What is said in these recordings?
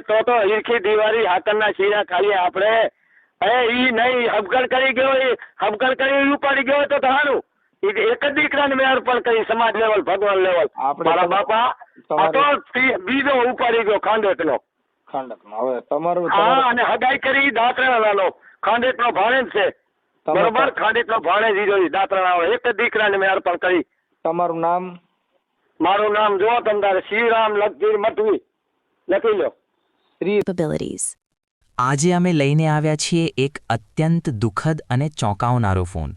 ભાઈ તો તો ઈરખી દિવાળી હાકરના શીરા ખાલી આપણે. એ ઈ નહીં હબકર કરી ગયો એ હબકર કરી ઉપાડી ગયો તો ઈ એક જ દીકરાને મેં અર્પણ કરી સમાજ લેવલ ભગવાન લેવલ. મારા બાપા આ તો બીજો ઉપાડી ગયો ખાંડેટનો. હવે તમારું હા અને હગાઈ કરી દાંતરાણાનો ખાંડેટનો ભાણેજ છે. બરોબર? ખાંડેટનો ભાણેજ ઈ રહ્યો દાંતરાણાનો એક જ દીકરાને મેં અર્પણ કરી. તમારું નામ? મારું નામ જો તમારે શ્રીરામ લખજીર મટવી લખી લો. આજે અમે લઈને આવ્યા છીએ એક અત્યંત દુઃખદ અને ચોંકાવનારો ફોન.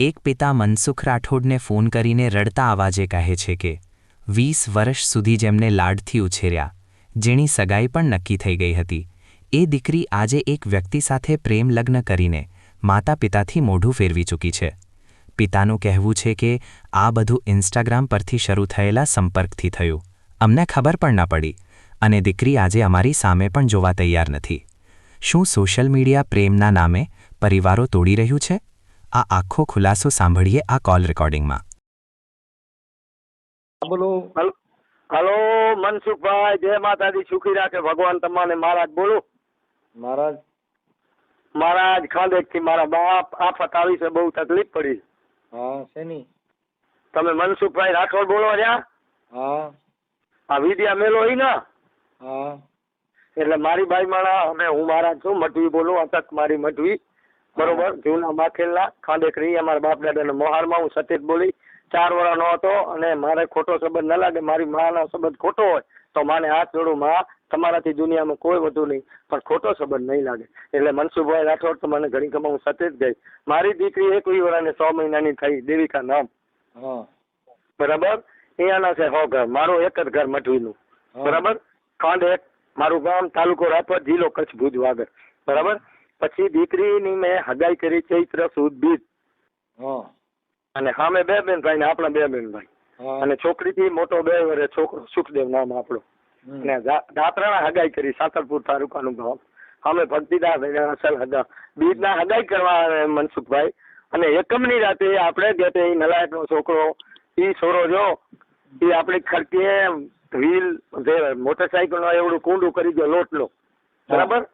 એક પિતા મનસુખ રાઠોડને ફોન કરીને રડતા અવાજે કહે છે કે, વીસ વર્ષ સુધી જેમને લાડથી ઉછેર્યા, જેની સગાઈ પણ નક્કી થઈ ગઈ હતી. એ દીકરી આજે એક વ્યક્તિ સાથે પ્રેમ લગ્ન કરીને માતા પિતાથી મોઢું ફેરવી ચૂકી છે. પિતાનું કહેવું છે કે, આ બધું ઇન્સ્ટાગ્રામ પરથી શરૂ થયેલા સંપર્કથી થયું. અમને ખબર પણ ન પડી. અને દીકરી આજે અમારી સામે પણ જોવા તૈયાર નથી. શું સોશિયલ મીડિયા પ્રેમના નામે પરિવારો તોડી રહ્યું છે? આ આખો ખુલાસો સાંભળીએ આ કોલ રેકોર્ડિંગમાં. બોલો. હલો. મનસુખભાઈ જય માતાજી સુખી રાખે. ભગવાન તમને મહારાજ બોલો. મહારાજ. મહારાજ ખાંડેકથી મારા બાપ આફત આવી છે બહુ તકલીફ પડી. હા શેની? તમે મનસુખભાઈ રાઠોડ બોલો રહ્યા? હા. આ વિદ્યા મેલો હોય ના? હા. એટલે મારી ભાઈ માળા અને હું મારા છું મટવી બોલું અટક મારી મટવી બરોબર? જૂના માખેલના ખાંડેકરી અમારા બાપ દાદાના મોહારમાં હું સતીશ બોલી. ચાર વર્ષનો હતો અને મારે ખોટો સંબંધ ન લાગે. મારી માનો સંબંધ ખોટો હોય તો માને હાથ જોડું. માં તમારાથી દુનિયામાં કોઈ વધુ નહીં પણ ખોટો સંબંધ નહીં લાગે. એટલે મનસુખભાઈ રાઠોડ તો મને ઘણી ખબર હું સતીશ ગઈ. મારી દીકરી એકવી વર્ષની સો મહિનાની થઈ દેવિકા નામ. હા. બરાબર? અહીંયાના છે હો ઘર મારું એક જ ઘર મઠવીનું બરાબર? ખાંડ એક મારું ગામ તાલુકો રાપર જિલ્લો કચ્છ ભુજ વાગર બરાબર? પછી દીકરીની મેં હગાઈ કરી ચૈત્ર સુદ બીજ. અને સામે બે બેન ભાઈ ને આપણા બે બેન ભાઈ અને અને છોકરીથી મોટો બે વરે છોકરો સુખદેવ નામ આપણો. અને દા- હગાઈ કરી સાતરપુર તાલુકાનું ગામ. અમે ભક્તિદાસ ભાઈ અસલ હગા. બીજના હગાઈ કરવા મનસુખભાઈ. અને એકમની રાતે આપણે જે તે નલાયકનો છોકરો ઈ છોરો જો એ આપણી ખડકીએ વ્હીલ જે નો એવડું કુંડું કરી ગયો લોટલો. બરાબર?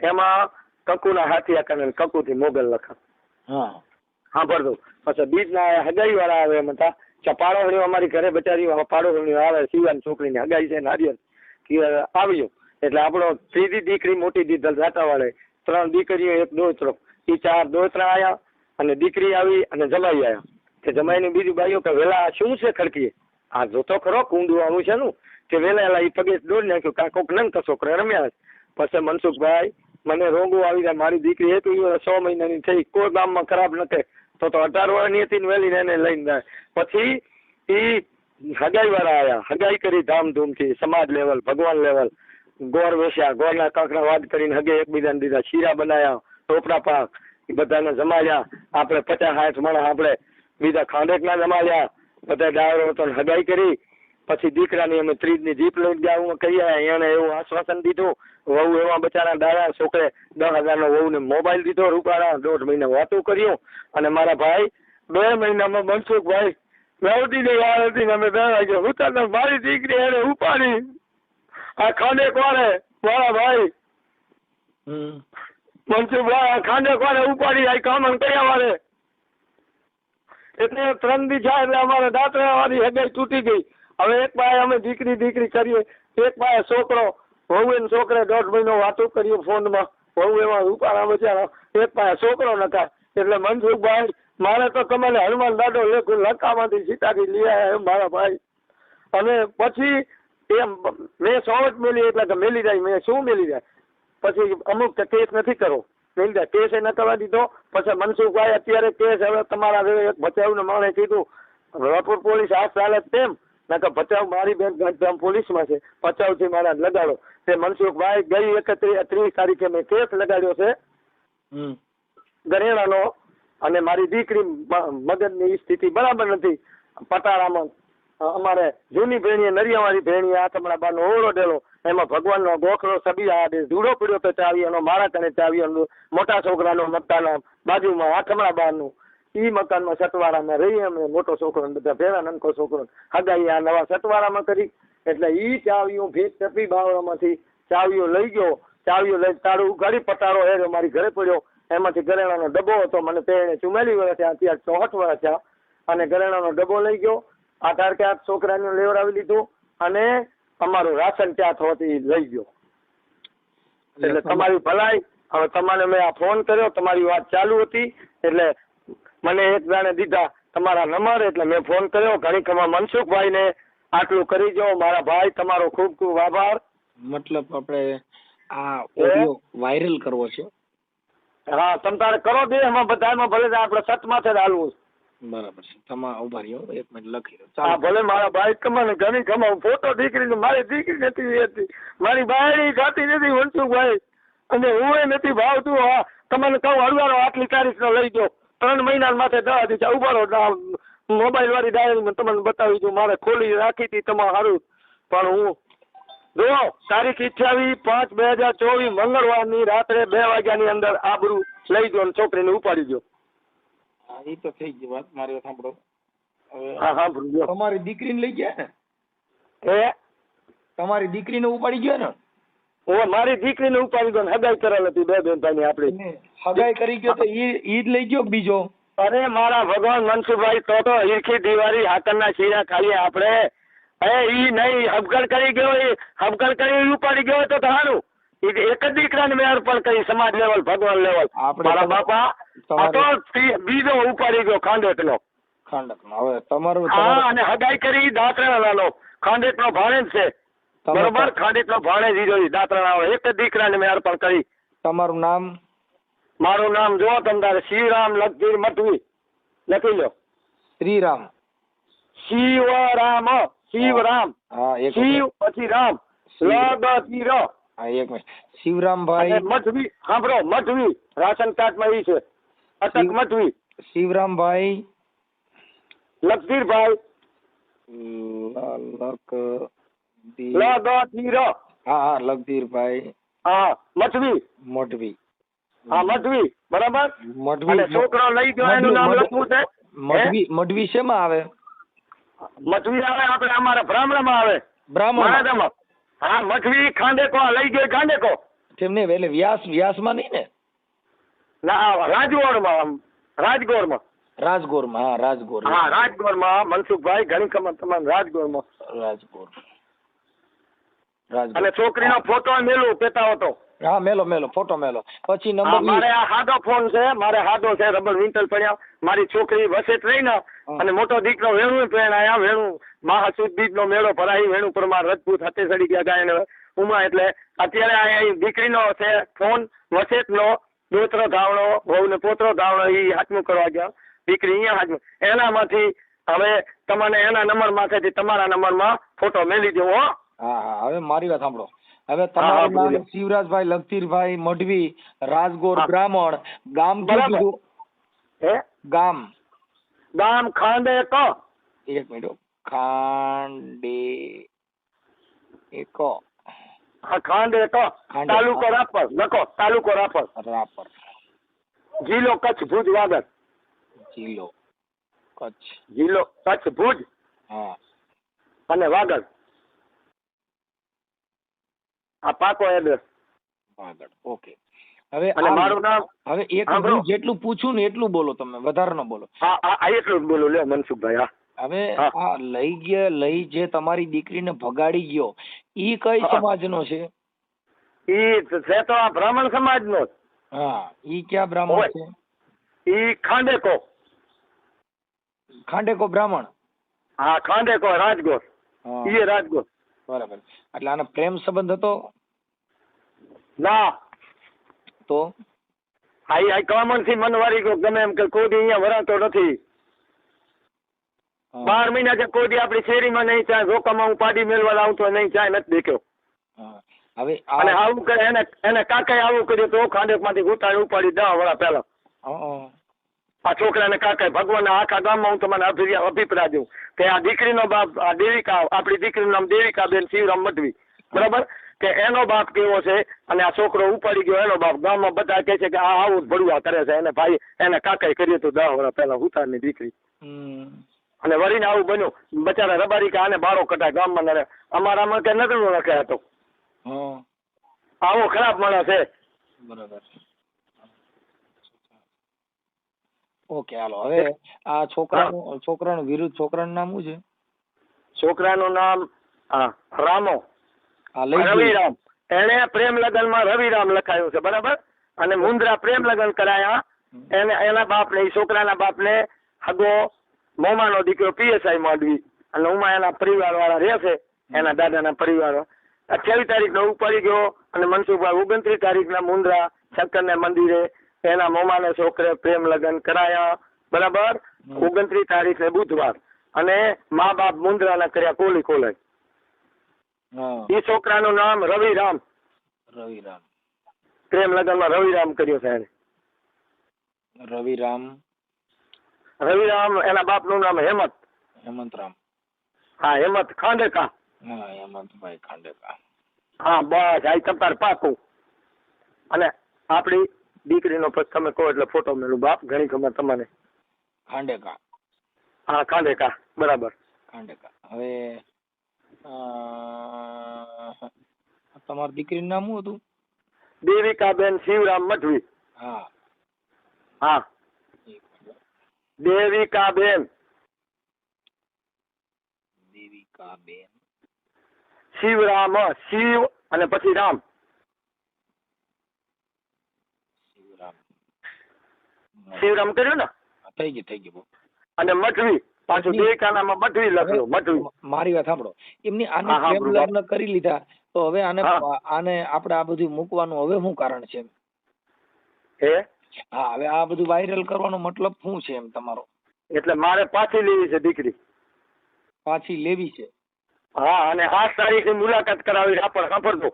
એમાં કકુના હાથી આકાર કકુ થી મોગલ લખા હા. સાંભળતો પછી બીજના હગાઈ વાળા આવે એમ હતા. ચપાડો હણ્યો અમારી ઘરે બચારી પાડો હણ્યો આવે શિવાની છોકરીની હગાઈ છે નારિયેલ આવ્યો. એટલે આપણો ત્રીજી દીકરી મોટી દીધલ જાતા વાળે ત્રણ દીકરીઓ એક દોતરો. એ ચાર દોતરા આવ્યા અને દીકરી આવી અને જમાઈ આવ્યા કે જમાઈની બીજી બાઈઓ કે વેલા શું છે ખડકીએ? આ જોતો ખરો, કુંડું આવું છે નું કે વેલા એ પગે દોડી નાખ્યું કા કોક નંગ છોકરા રમ્યા પછી મનસુખભાઈ, મને રોગો આવી જાય, મારી દીકરી એક સો મહિનાની થઈ, કોઈ ગામમાં ખરાબ નથી તો તો અઢાર વર્ષની હતી ને વેલીને એને લઈને જાય. પછી એ હગાઈ વાળા આવ્યા હગાઈ કરી ધામધૂમથી, સમાજ લેવલ, ભગવાન લેવલ. ગોળ વેચ્યા ગોળના કાંકરા વાદ કરીને હગે એકબીજાને દીધા, શીરા બનાવ્યા ટોપરા પાક એ બધાને જમાડ્યા. આપણે પચાસ, સાઠ માણસ આપણે બીજા ખાંડેકના જમાડ્યા. બધા ડાયરો હતો ને હગાઈ કરી પછી દીકરાની અમે ત્રીજની જીપ લઈને ગયા હું કહી આવ્યા એને એવું આશ્વાસન દીધું વહુ એવા બચારા ડાયા છોકરે દસ હજારનો વહુને મોબાઈલ દીધો રૂપાળા દોઢ મહિને વાતું કર્યું અને મારા ભાઈ બે મહિનામાં મનસુખભાઈ વેવટીની વાર હતી ને અમે બે વાગે ઉતારતા મારી દીકરી એને ઉપાડી આ ખાંડેક વાળે મારા ભાઈ. હમ. મનસુખભાઈ આ ખાંડેક વાળે ઉપાડી આ કામન કયા વાળે એટલે ત્રણ દી જાય એટલે અમારે દાંતરાવાની હગાઈ તૂટી ગઈ. હવે એક પાસે અમે દીકરી દીકરી કરીએ. એક પાસે છોકરો, વહુ એને છોકરે દોઢ મહિનો વાતો કરીએ ફોનમાં. વહુ એમાં રૂપાળા બચારા એક પાસે છોકરો નકા એટલે મનસુખભાઈ, મારે તો તમારે હનુમાન દાદો લેખું લંકામાંથી સીતાથી લઈ આવ્યા એમ મારા ભાઈ. અને પછી એમ મેં સોવટ મેલી એટલે કે મેલી જાય. મેં શું મેલી જાય? પછી અમુક કેસ નથી કરવો મેલી જાય કેસ એ ન કરવા દીધો પછી મનસુખભાઈ અત્યારે કેસ હવે તમારા એક ભચાઉને માણે કીધું રાપુર પોલીસ આ ચાલે તેમ નકર ભચાઉ મારી બેન ગાંધીધામ પોલીસમાં છે ભચાઉથી મારા લગાડો. તે મનસુખભાઈ ગઈ એકત્રીસ ત્રીસ તારીખે મેં કેસ લગાડ્યો છે. હમ. ગણેણાનો અને મારી દીકરી મગજની સ્થિતિ બરાબર નથી. પટાળામાં અમારે જૂની ભેણીએ નરિયાવાળી ભેણીએ આથમણા બાનો ઓળો ડેલો એમાં ભગવાનનો ગોખલો સબી આડે ધૂળો પીડ્યો તો ચાવી એનો મારા કણે ચાવી એનો મોટા છોકરાનો મકાન બાજુમાં આઠમણા બારનું ઈ મકાનમાં સટવારામાં રહી અમે, મોટો છોકરો બધા ભેરા નનકો છોકરો હગાઈ આ નવા સટવારામાં કરી, એટલે ઈ ચાવીઓ ભેટ ટપી બાવળામાંથી ચાવીઓ લઈ ગયો, ચાવીઓ લઈ તારું ઉઘાડી, પટારો એ મારી ઘરે પડ્યો, એમાંથી ઘરેણાનો ડબ્બો હતો, મને તેણે ચુમેલી વર્ષ થયા અત્યારે ચોહઠ વર્ષ થયા અને ઘરેણાનો ડબ્બો લઈ ગયો, આધાર કાર્ડ છોકરાનું લેવડાવી લીધું, અને અમારું રાશન ત્યાં થવાથી લઈ ગયો. એટલે તમારી ભલાઈ હવે તમારે મેં આ ફોન કર્યો તમારી વાત ચાલુ હતી એટલે મને એક જાણે દીધા તમારા નંબર એટલે મેં ફોન કર્યો ઘણી ખમા મનસુખભાઈને આટલું કરી જો મારા ભાઈ તમારો ખૂબ ખૂબ આભાર. મતલબ આપણે આ ઓડિયો વાયરલ કરવો છે. હા તમ તારે કરો દે એમાં બધામાં ભલે આપણે સતમાથે જ હાલવું છે. બરાબર છે. તમા ઊભા રહ્યો એક મિનિટ લખી દો. હા ભલે મારા ભાઈ કમાને ઘણી કમાવું ફોટો દીકરી મારી દીકરી નથી હતી. મારી બાયડી ખાતી નથી વંશુભાઈ. અને હું નથી ભાવતું હા તમને કહું હળવારો આટલી તારીખ નો લઈ ગયો. ત્રણ મહિના માથે દવા દીધા ઉભારો મોબાઈલ વાળી ડાયરી તમને બતાવી દઉં મારે ખોલી રાખી હતી તમારે સારું પણ હું જો તારીખ અઠ્યાવીસ પાંચ બે હજાર ચોવીસ મંગળવારની રાત્રે બે વાગ્યાની અંદર આબરૂ લઈ ગયો અને છોકરીને ઉપાડી ગયો. હા એ તો થઈ ગઈ વાત મારી વાત સાંભળો. હવે હા ભૂલ્યો તમારી દીકરીને લઈ ગયા ને? એ તમારી દીકરીને ઉપાડી ગયો ને? હું મારી દીકરીને ઉપાડી ગયો ને હગાઈ કરેલ હતી બે બેન ભાઈ આપણી હગાઈ કરી ગયો તો ઈ ઈદ લઈ ગયો બીજો? અરે મારા ભગવાન મનસુખભાઈ તો તો ઈરખી દિવાળી હાકરના શીરા ખાઈએ આપણે. એ ઈ નહીં હબગડ કરી ગયો એ હબકણ કરી ઉપાડી ગયો તો ઈ એક જ દીકરાને મેં અર્પણ કરી સમાજ લેવલ ભગવાન લેવલ. મારા બાપા આ તો તમારે- બીજો ઉપાડી ગયો ખાંડેટનો. ખાંડકનો હવે તમારું હા અને હગાઈ કરી દાંતરાણાનો ખાંડેટનો ભાણેજ છે. બરોબર? બરોબર ખાંડેટનો ભાણેજ ઈ રહ્યો દાંતરાણાનો એક જ દીકરાને મેં અર્પણ કરી. તમારું નામ? મારું નામ જો તમતારે શ્રીરામ લખધીર મઠવી લખી લો. શ્રીરામ. શિવરામ શિવરામ. શિવ પછી રામ. લગતી ર. હા એક મિનિટ. શિવરામભાઈ મઠવી સાંભળો મઠવી રાશન કાર્ડમાં ઈ છે. અટક મઠવી શિવરામભાઈ લગધીરભાઈ લકધીર લગતી ર. હા હા લખધીરભાઈ હા મઠવી મઢવી. હા મઠવી બરાબર? મઢવી છોકરો લઈ ગયો એનું નામ લખવું છે? મઢવી મઢવી શેમાં આવે? મઠવી આવે આપણે અમારા બ્રાહ્મણમાં આવે. બ્રાહ્મણ હા ખાંડે ખાંડેકો લઈ ગયો ખાંડેકો તેમને એટલે વ્યાસ વ્યાસમાં નહીં ને? ના રાજગોરમાં આમ, રાજગોળમાં. રાજગોરમાં હા રાજગોર હા રાજગોરમાં મનસુખભાઈ ઘણી કમર તમામ રાજગોરમાં રાજગોર રાજગોર અને છોકરીનો ફોટો મેલું પેતા હતો હા મેલો મેલો ફોટો મેલો. પછી નંબર મારે આ હાડો ફોન છે મારે હાડો છે રબર વિન્ટર પડ્યા. મારી છોકરી વસેત રહી ને અને મોટો દીકરો વેણું પહેણાયા વેણું મહાસુદ બીજ નો મેળો ભરાઈ વેણું પરમાર રજપૂત હાથે ચડી ગયા ગાય ને ઉમા એટલે અત્યારે આ દીકરીનો છે ફોન વસેત નો દોતરો ધાવણો વહુ ને પોતરો ધાવણો એ હાથમું કરવા ગયા. દીકરી અહીંયા હાથમું. એનામાંથી હવે તમને એના નંબરમાંથી તમારા નંબરમાં ફોટો મેલી દેવો હો. હા હા હવે મારી વાત સાંભળો. હવે તમારું નામ શિવરાજભાઈ લખતીરભાઈ મઢવી રાજગોર બ્રાહ્મણ ગામ કયું કીધું હે? ગામ. ગામ ખાંડે ક એક મિનિટ ખાંડે એક. હા ખાંડે ક. તાલુકો રાપર. લખો તાલુકો રાપર. રાપર. જિલ્લો કચ્છ ભુજ વાગડ. જિલ્લો કચ્છ. જિલ્લો કચ્છ ભુજ. હા. અને વાગડ. આ પાકો એડ્રેસ આગળ ઓકે. હવે અને મારું નામ હવે એક હા, જેટલું પૂછું ને એટલું બોલો તમે વધારે ન બોલો. હા આ એટલું જ બોલો. લે મનસુખભાઈ હા. હવે. આ લઈ ગયા લઈ જે તમારી દીકરીને ભગાડી ગયો ઈ કઈ સમાજનો છે? ઈ છે તો આ બ્રાહ્મણ સમાજનો. હા ઈ ક્યાં બ્રાહ્મણ છે? ઈ ખાંડેકો. ખાંડેકો બ્રાહ્મણ? હા ખાંડેકો રાજગોર. ઈ રાજગોર. બરાબર. એટલે આનો પ્રેમ સંબંધ હતો? ના. તો? આઈ આઈ કોમનથી મનવારી ગયો ગમે એમ કે કોઈ દી અહીંયા વરાતો નથી. બાર મહિના જે કોઈ દી આપણી શેરીમાં નહીં ચાય રોકામાં હું પાડી મેળવા તો નહીં ચાય નથી દેખ્યો. હવે અને આવું કરે એને એને કાકાએ આવું કર્યું તો ખાંડેકમાંથી ઉતારી ઉપાડી દવા વડા પહેલા આ છોકરાને કાકા ભગવાન આખા ગામમાં હું તમને અભિ- અભિપ્રાય દઉં કે આ દીકરીનો બાપ આ દેવિકા આપણી દીકરીનું નામ દેવિકા બેન શિવરામ મઢવી. બરાબર? કે એનો બાપ કેવો છે અને આ છોકરો ઉપાડી ગયો એનો બાપ ગામમાં બધા કહે છે કે આ આવું ભડુઆ કરે છે. એને ભાઈ એને કાકાએ કર્યું હતું દહ વર્ષ પહેલા ઉતારની દીકરી. હમ. અને વળીને આવું બન્યું. બચારા રબારી કે આને બારો કટાય ગામમાં ને અમારામાં કે નડરો રખે હતો. આવો ખરાબ માણસ છે. બરાબર. Okay hello. હવે આ છોકરાનું છોકરાનું વિરુદ્ધ છોકરાનું નામ શું છે? છોકરાનું નામ રામો. રવિરામ. એને પ્રેમ લગ્નમાં રવિરામ લખાયું છે બરાબર? અને મુંદ્રા પ્રેમ લગ્ન કરાયા. એને એના બાપને એ છોકરાના બાપને હગો મોમાનો દીકરો પીએસઆઈ માંડવી અને ઉમા એના પરિવાર વાળા રહે છે એના દાદાના પરિવારો. અઠ્યાવીસ તારીખ નો ઉપાડી ગયો અને મનસુખભાઈ ઓગણત્રીસ તારીખના મુંદ્રા શંકરને મંદિરે એના મોમાને છોકરે પ્રેમ લગ્ન કરાયા. બરાબર. ઓગણત્રીસ તારીખે બુધવાર. અને મા બાપ મુંદ્રાના કર્યા કોલી કોલે એ છોકરાનું નામ રવિરામ. રવિરામ. પ્રેમ લગ્નમાં રવિરામ કર્યો છે એને. રવિરામ. રવિરામ એના બાપનું નામ હેમંત. હેમંતરામ. હા હેમંત ખાંડેકા. હા હેમંતભાઈ ખાંડેકા. હા બસ આ તમારે પાકું. અને આપણી દીકરીનો પછી તમે કહો એટલે ફોટો મેળું બાપ ઘણી ખબર તમને ખાંડેકા. હા ખાંડેકા. બરાબર. ખાંડેકા. હવે તમારી દીકરીનું નામ શું હતું? દેવિકાબેન શિવરામ મઠવી હા. હા. દેવિકાબેન. દેવિકાબેન. શિવરામ શિવ અને પછી રામ શિવરામ શિવરામ કર્યું ને? થઈ ગયું થઈ ગયું. અને મઠવી પાછું દેવિકાનામાં મઠવી લખ્યું મઠવી. મારી વાત સાંભળો. એમની આને પ્રેમ લગ્ન કરી લીધા. તો હવે આને આને આપણે આ બધું મૂકવાનું હવે શું કારણ છે હે? હા હવે આ બધું વાયરલ કરવાનો મતલબ શું છે એમ તમારો? એટલે મારે પાછી લેવી છે દીકરી. પાછી લેવી છે? હા અને આઠ તારીખની મુલાકાત કરાવી આપણે સાંભળજો.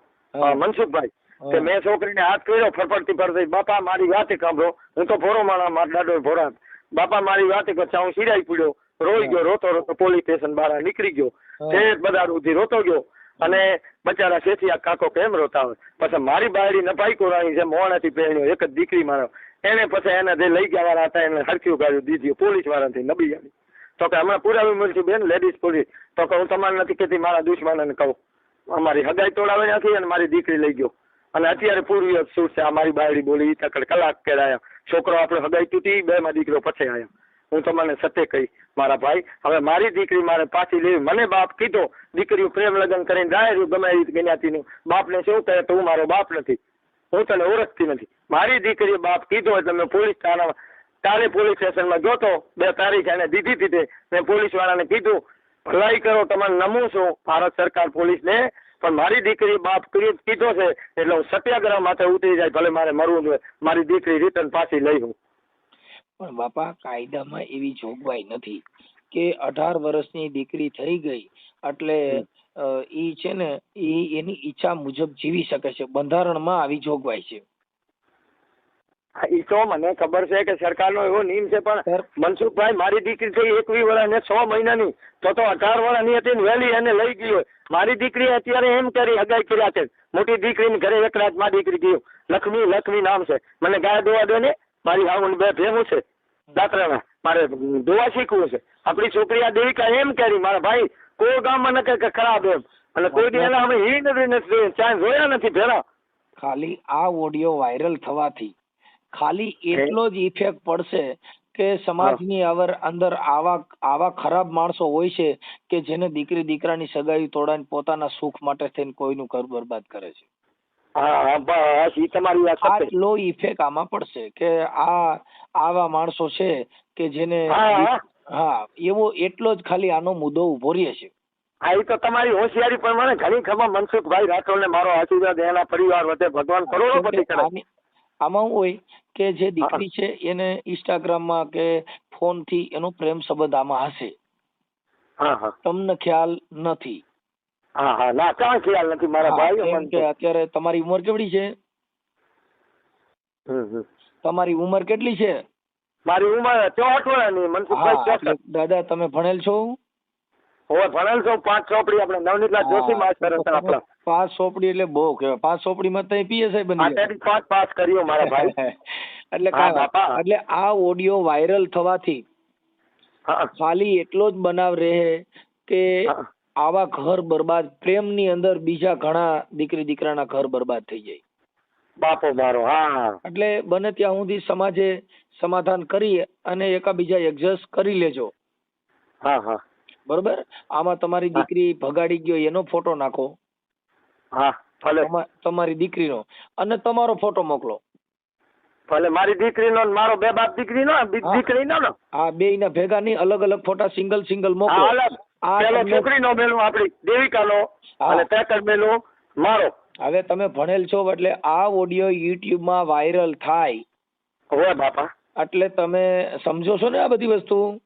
મનસુખભાઈ. કે મેં છોકરીને હાથ કર્યો ફરફડતી ફરતી બાપા મારી વાત સાંભળો. હું તો ભોરો માણા મારા દાડો ભોરા બાપા મારી વાત કરતા હું સિરાઈ પડ્યો. રોઈ ગયો રોતો રોતો પોલીસ સ્ટેશન બહાર નીકળી ગયો. તે બધા સુધી રોતો ગયો. અને બચારા શેઠિયા કાકો કેમ રોતા હોય? પછી મારી બાયડી નભાઈ કોરાણી છે મોણાથી પહેણ્યો એક જ દીકરી મારો. એને પછી એને જે લઈ ગયા વાળા હતા એને હરખ્યું ગાડ્યું દીધી પોલીસ વાળાથી નબી આવી. તો કે હમણાં પુરાવી મળશું બેન લેડીઝ પોલીસ તો કે હું તમારે નથી કહેતી મારા દુશ્માનને કહું. અમારી હગાઈ તોડાવી નથી અને મારી દીકરી લઈ ગયો. અને અત્યારે પૂર્વી સુર છે, આ મારી બાયડી બોલી તકડ કલાક કેળાયા છોકરો આપણો હગાઈ તૂટી બે માં દીકરો પછી આવ્યા હું તમને સત્ય કહી, મારા ભાઈ, હવે મારી દીકરી મારે પાછી લેવી. મને બાપ કીધો, દીકરીઓ પ્રેમ લગ્ન કરીને જાય ગમે એ જ્ઞાતિનું બાપને શું કહે, તો હું મારો બાપ નથી. હું તને ઓળખતી નથી. મારી દીકરીએ બાપ કીધો એટલે મેં પોલીસ થાણામાં તારે પોલીસ સ્ટેશનમાં જોતો બે તારીખ એને દીધી હતી મેં પોલીસ વાળાને કીધું, ભલાઈ કરો, તમારે નમું છું. ભારત સરકાર પોલીસને પણ મારી દીકરી બાપ કીધો છે એટલે હું સત્યાગ્રહ માટે ઉતરી જાય ભલે મારે મરવું જોઈએ મારી દીકરી રિટર્ન પાછી લઈ હું. પણ બાપા કાયદામાં એવી જોગવાઈ નથી કે અઢાર વર્ષની દીકરી થઈ ગઈ એટલે એ ઈ છે ને ઈ એની ઈચ્છા મુજબ જીવી શકે છે. બંધારણમાં આવી જોગવાઈ છે. ઈ તો મને ખબર છે કે સરકારનો એવો નિયમ છે પણ મનસુખભાઈ મારી દીકરી થઈ એકવી વર્ષ ને છ મહિનાની તો તો અઢાર વર્ષની હતી ને વહેલી એને લઈ ગયો મારી દીકરી અત્યારે એમ કરી અગાઈ કર્યા છે. મોટી દીકરીને ઘરે એક રાતમાં દીકરી ગયો લક્ષ્મી લક્ષ્મી નામ છે. મને ગાય દોવા દો ને. મારી હાઉન બે ભેગું છે. દાતરાના. મારે દોવા શીખવું છે. આપણી છોકરી આ દેવિકા એમ કરી મારા ભાઈ કોઈ ગામમાં ન કે ખરાબ એમ. અને કોઈ દી એના અમે હિ નથી નથી ચાન્સ જોયા નથી ભેરા ખાલી આ ઓડિયો વાયરલ થવાથી ખાલી એટલો જ ઇફેક્ટ પડશે કે સમાજની અંદર આવા આવા ખરાબ માણસો હોય છે કે જેને દીકરી દીકરાની સગાઈ તોડાઈને પોતાના સુખ માટે થઈને કોઈનું ઘર બરબાદ કરે છે. હા હા બસ ઈ તમારી વાત આટલો ઇફેક્ટ આમાં પડશે કે આ આવા માણસો છે કે જેને હા, એવો એટલો જ ખાલી આનો મુદ્દો ઊભો રહે છે. હા એ તો તમારી હોશિયારી પ્રમાણે ઘણી ખબર મનસુખભાઈ રાઠોડ ને મારો આશીર્વાદ એના પરિવાર વચ્ચે ભગવાન કરોડોપતિ કરે આમાં હું હોય કે જે દીકરી છે એને ઇન્સ્ટાગ્રામમાં કે ફોનથી એનો પ્રેમ સંબંધ આમાં હશે. તમને ખ્યાલ નથી. હા હા. ના કાંઈ ખ્યાલ નથી. મારા ભાઈ કે અત્યારે તમારી ઉંમર કેવડી છે. તમારી ઉંમર કેટલી છે? મારી ઉંમર ચોસઠ વર્ષની મનસુખભાઈ દાદા તમે ભણેલ છો? હવે ભણેલ છું પાંચ ચોપડી આપણે. નવનીતલા જોશી હા, હતા આપણા. પાંચ ચોપડી એટલે બહુ કહેવાય. પાંચ પીએસઆઈ બની ગયા. પાંચ પાસ કર્યો મારા ભાઈ. એટલે. એટલે આ ઓડિયો વાયરલ થવાથી ખાલી એટલો જ બનાવ રહે કે આવા ઘર બરબાદ પ્રેમની અંદર બીજા ઘણા દીકરી દીકરાના ઘર બરબાદ થઈ જાય. બાપો મારો હા. એટલે બને ત્યાં સુધી સમાજે સમાધાન કરી અને એકાબીજા એડજસ્ટ કરી લેજો. હા હા. બરોબર? આમાં તમારી દીકરી ભગાડી ગયો એનો ફોટો નાખો. હા ભલે. તમારી દીકરીનો. અને તમારો ફોટો મોકલો. ભલે મારી દીકરીનો ને મારો બે બાપ દીકરીનો હા. દીકરીનો ને. આ બે ના ભેગા નહીં અલગ અલગ ફોટા સિંગલ સિંગલ મોકલો. પેલો છોકરીનો મેલું આપણી દેવિકાનો. અને તેકર મેલું મારો. હવે તમે ભણેલ છો એટલે આ ઓડિયો યુટ્યુબમાં વાયરલ થાય. હોય બાપા. એટલે તમે સમજો છો ને આ બધી વસ્તુ?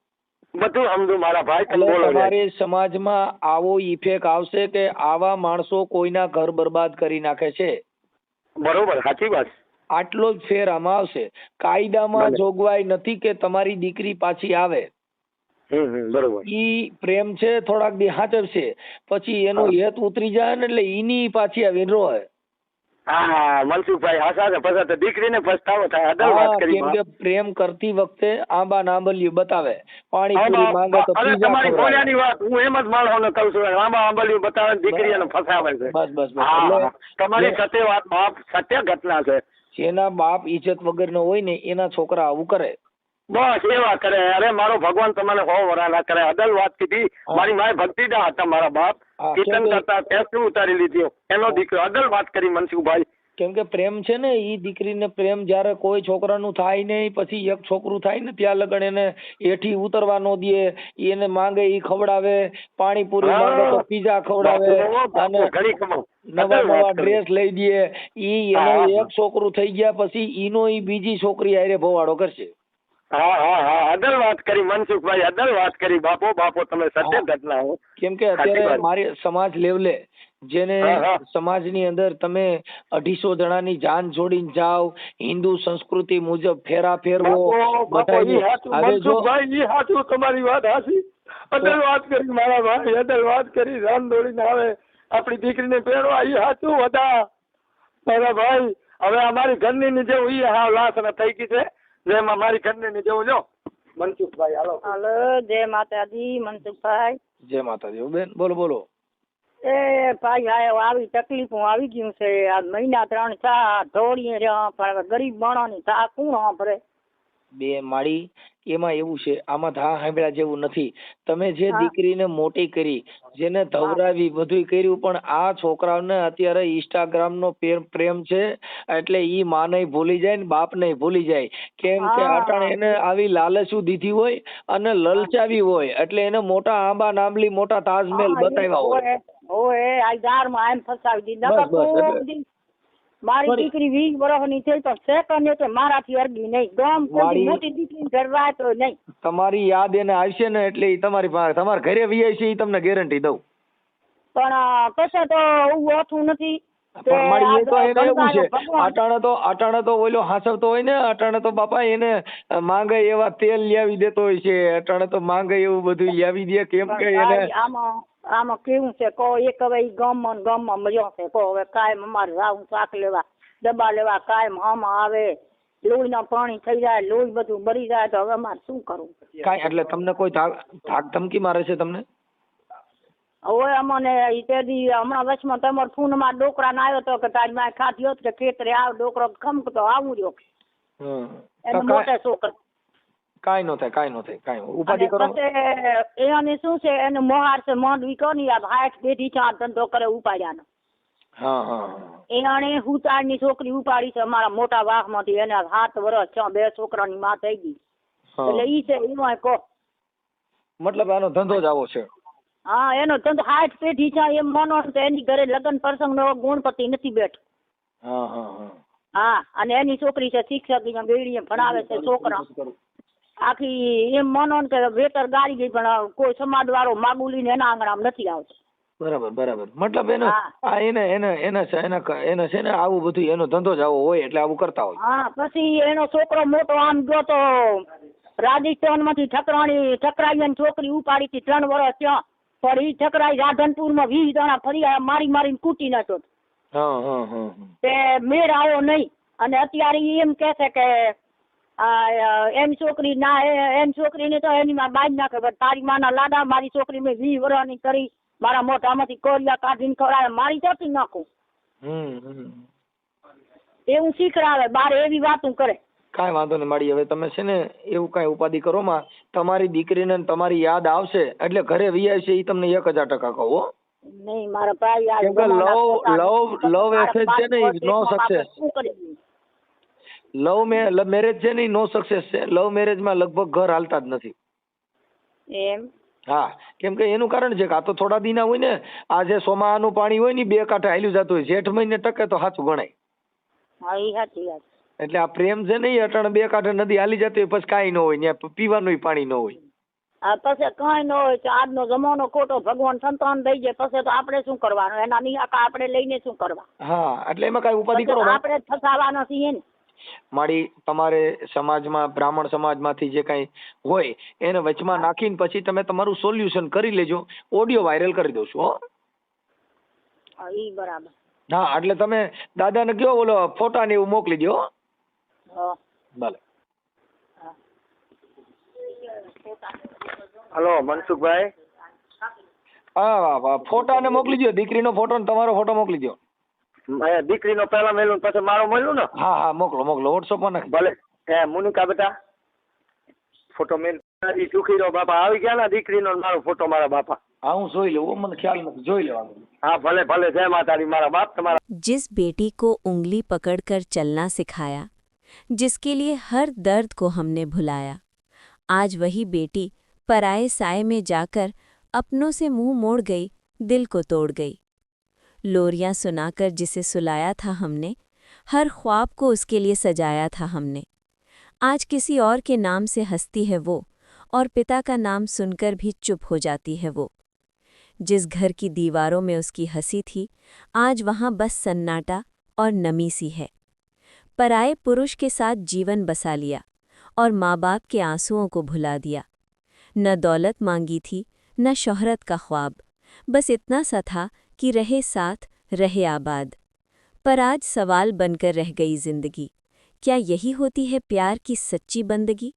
બધું સમજુ મારા ભાઈ તમે બોલો રે. તમારે સમાજમાં આવો ઇફેક્ટ આવશે કે આવા માણસો કોઈના ઘર બરબાદ કરી નાખે છે? બરોબર સાચી વાત. આટલો જ ફેર આમાં આવશે. કાયદામાં જોગવાઈ નથી કે તમારી દીકરી પાછી આવે. બરોબર. ઈ પ્રેમ છે થોડાક દી હાચવશે પછી એનો હેત ઉતરી જાય ને એટલે ઈની પાછી આવીને રોય હા મનસુખભાઈ હાસા છે પછી તો દીકરીને પસ્તાવો થાય અદલ વાત હા, કરી કેમ કે પ્રેમ કરતી વખતે આંબા નાંબલિયું બતાવે. પાણી પૂરી માંગે તો અરે તમારી. બોલ્યાની વાત હું એમ જ માણસોને કહું છું આંબા આંબલિયું બતાવે દીકરીને ફસાવે છે. બસ બસ બસ. હા હા. તમારી સત્ય વાત બાપ સત્ય ઘટના છે. જેના બાપ ઇજ્જત વગરનો હોય ને એના છોકરા આવું કરે. બસ એવા કરે. અરે મારો ભગવાન તમને હો વરાના કરે. અદલ વાત કીધી. મારી માય ભક્તિદા હતા મારા બાપ. કીર્તન કરતા ટેસ્ટ ઉતારી લીધો. એનો દીકરો અદલ વાત કરી મનસુખભાઈ. કેમ કે પ્રેમ છે ને એ દીકરીને પ્રેમ જ્યારે કોઈ છોકરાનું થાય નહીં પછી એક છોકરું થાય ને ત્યાં લગન એને એઠી ઉતરવા નો દે એને માંગે એ ખવડાવે પાણીપુરી માંગે તો પીઝા ખવડાવે અને નવા નવા ડ્રેસ લઈ દે. એ એનો એક છોકરું થઈ ગયા પછી એનો એ બીજી છોકરી આરે ભવાડો કરશે. હા હા હા અદલ વાત કરી મનસુખભાઈ અદલ વાત કરી. બાપો બાપો તમે સત્ય ઘટના હો. કેમ કે અત્યારે મારી સમાજ લેવલે જેને. સમાજની અંદર તમે અઢીસો જણાની જાન જોડીને જાઓ હિન્દુ સંસ્કૃતિ મુજબ ફેરા ફેરવો મનસુખભાઈ, ઈ હાચું, તમારી વાત સાચી અદલ વાત કરી મારા ભાઈ અદલ વાત કરી રાન દોડીને આવે. આપણી દીકરીને પહેરવા ઈ હાચું બધા મારા ભાઈ હવે અમારી ઘરની જે જેવું ઈ હાવ લાસના થઈ ગઈ છે. જેમાં મારી ઘરની ની જેવું જો મનસુખભાઈ હાલો. હાલો જય માતાજી મનસુખભાઈ. જય માતાજી. બેન બોલો બોલો. એ ભાઈ આ આવી તકલીફો આવી ગયું છે. આ મહિના ત્રણ ચા ઢોળીએ રહ્યા પણ ગરીબ ગરીબ માણસની ચા કોણ વાપરે બે માળી એમાં એવું છે આમાં ધા સાંભળ્યા જેવું નથી. તમે જે દીકરીને મોટી કરી જેને ધવરાવી બધું કર્યું પણ આ છોકરાઓને અત્યારે ઇન્સ્ટાગ્રામ નો પ્રેમ- છે એટલે ઈ માને ભૂલી જાય ને બાપને ભૂલી જાય. કેમ કે. અટાણે એને આવી લાલચું દીધી હોય અને લલચાવી હોય એટલે એને મોટા આંબા નામલી મોટા તાજમહેલ બતાવ્યા હોય. ઓય આ દારમાં એમ ફસાવી દીધી. મારી દીકરી વીસ વર્ષની થઈ તો સેકન્ડ એટલે મારાથી અરગી નહીં. ગામ કોઈ મોટી દીકરી ઘરવા તો નહીં. તમારી યાદ એને આવશે ને એટલે ઈ તમારી પાસે તમારા ઘરે વી આવશે ઈ તમને ગેરંટી દઉં. પણ કશે તો એવું હોતું નથી. પણ મારી એ તો એને એવું છે અટાણે તો અટાણે તો ઓલો હાસવતો હોય ને અટાણે તો બાપા એને માંગે એવા તેલ લાવી દેતો હોય છે અટાણે તો માંગે એવું બધું લાવી દે કેમ કે એને આમાં આમાં કેવું છે? કહો એક હવે ઈ ગામમાં ને ગામમાં મર્યો છે. કહો હવે કાયમ અમારે જાવું શાક લેવા ડબ્બા લેવા કાયમ આમાં આવે. લોહીના પાણી થઈ જાય લોહી બધું બળી જાય તો હવે અમારે શું કરવું? કાંઈ એટલે તમને કોઈ ધાક ધાક ધમકી મારે છે તમને? હવે અમને ઈ તે દી હમણાં વચમાં તમારા ફોનમાં ડોકરાને આવ્યો તો કે તારી માએ ખાધી હોત કે ખેતરે આવ ડોકરો ખમકતો આવું રહ્યો. હમ. એને તો મોટે કાંઈ છોકરા કાંઈ નો થાય કાંઈ નો થાય કાંઈ ઉપાધિ કરો. એને શું છે એને મોહાર છે માંડવી કોની આ હાથ બેઠી છે ધંધો કરે ઉપાડ્યાનો. હા હા. એણે હુતારની છોકરી ઉપાડી છે અમારા મોટા વાઘમાંથી એને સાત વર્ષ છ બે છોકરાની માં થઈ ગઈ. એટલે ઈ છે એમાં કહો. મતલબ આનો ધંધો જ આવો છે. હા એનો ધંધો હાથ પેઢી છે એમ માનો તો એની ઘરે લગ્ન પ્રસંગ નો ગુણપતિ નથી બેઠ. હા હા હા. હા અને એની છોકરી છે શિક્ષક બેડીએ ભણાવે છે છોકરા. આખી એમ માનો ને કે વેતર ગાડી ગઈ પણ કોઈ સમાજ વાળો માગુલીને એના આંગણામાં નથી આવતો. બરાબર બરાબર. મતલબ એનો આ એને એને એને એને એને છે ને આવું બધું એનો ધંધો જ આવો હોય એટલે આવું કરતા હોય. હા પછી એનો છોકરો મોટો આમ ગયો તો રાજસ્થાનમાંથી ઠકરાણી ઠકરાઈ છોકરી ઉપાડી હતી ત્રણ વર્ષ ત્યાં. પણ ઈ ઠકરાઈ રાધનપુરમાં વીસ જણા ફરી મારી મારીને કૂટી નાખ્યો. તે મેળ આવ્યો નહીં. અને અત્યારે એમ કે છે કે આ, એમ છોકરી ના એ- એની છોકરીને તો એની માં બાજ નાખે પણ તારી માના લાડા મારી છોકરી મેં વી વરવાની કરી મારા મોઢામાંથી કોરિયા કાઢીને ખવડાવે મારી ચોટી નાખું. એવું શીખડાવે બાર એવી વાતું કરે. કાંઈ વાંધો નહીં મળી હવે તમે છે ને એવું કાંઈ ઉપાધિ કરો માં તમારી દીકરીને તમારી યાદ આવશે એટલે ઘરે વી આવશે એ તમને એક હજાર ટકા કહું હો. નહીં મારા ભાઈ લવ લવ લવ love- છે. ને નો સક્સેસ છે પાંચ no વર્ષ આપણે success. શું કરીએ? લવ મે લવ મેરેજ છે ને નો સક્સેસ છે. લવ મેરેજમાં લગભગ ઘર હાલતા જ નથી. એમ? હા. કેમ કે એનું કારણ છે કે આ તો થોડા દીના હોય ને આ જે સોમાનું પાણી હોય ને બે કાંઠે હાલ્યું જતું હોય. જેઠ મહિને ટકે તો સાચું ગણાય. હા એ સાચી વાત. એટલે આ પ્રેમ છે ને અટણ અટાણે બે કાંઠે નદી હાલી જતી હોય પછી કાંઈ ન હોય ને પીવાનું પાણી ન હોય. આ પછી કઈ ન હોય તો આજનો જમાનો ખોટો ભગવાન સંતાન દઈ જાય પછી તો આપણે શું કરવાનું? એના નિહાકા આપણે લઈને શું કરવા? હા એટલે એમાં કાંઈ ઉપાધિ કરો આપણે ફસાવાના છીએ ને. મારી તમારે સમાજમાં બ્રાહ્મણ સમાજમાંથી જે કાંઈ હોય એને વચમાં નાખીને પછી તમે તમારું સોલ્યુશન કરી લેજો. ઓડિયો વાયરલ કરી દઉં છું હો. ઈ બરાબર. હા એટલે તમે દાદાને કયો બોલો ફોટા ને એવું મોકલી દો હો. ભલે. હલો મનસુખભાઈ. હા ફોટા ને મોકલી દો દીકરીનો ફોટો ને તમારો ફોટો મોકલી દો. દીકરીનો પહેલા મેલું ને પછી મારો મળ્યું ને હા હા મોકલો મોકલો વોટ્સઅપમાં નાખી દો. ભલે હે મુનિકા બેટા ફોટો મેલ ઈ સુખીરો બાપા આવી ગયા ને દીકરીનો ને મારો ફોટો મારા બાપા હા હું જોઈ લઉં હો, મને ખ્યાલ નથી જોઈ લેવાનું હા ભલે ભલે જય માતાજી મારા બાપ તમારા जिस बेटी को उंगली पकड़कर चलना सिखाया जिसके लिए हर दर्द को हमने भुलाया आज वही बेटी पराए साय में जाकर अपनों से मुंह मोड़ गई दिल को तोड़ गई लोरियाँ सुनाकर जिसे सुलाया था हमने, हर ख्वाब को उसके लिए सजाया था हमने। आज किसी और के नाम से हंसती है वो, और पिता का नाम सुनकर भी चुप हो जाती है वो। जिस घर की दीवारों में उसकी हँसी थी, आज वहाँ बस सन्नाटा और नमी सी है। पराए पुरुष के साथ जीवन बसा लिया और माँ बाप के आंसुओं को भुला दिया। न दौलत मांगी थी, न शोहरत का ख्वाब। बस इतना सा था कि रहे साथ रहे आबाद पर आज सवाल बनकर रह गई जिंदगी क्या यही होती है प्यार की सच्ची बंदगी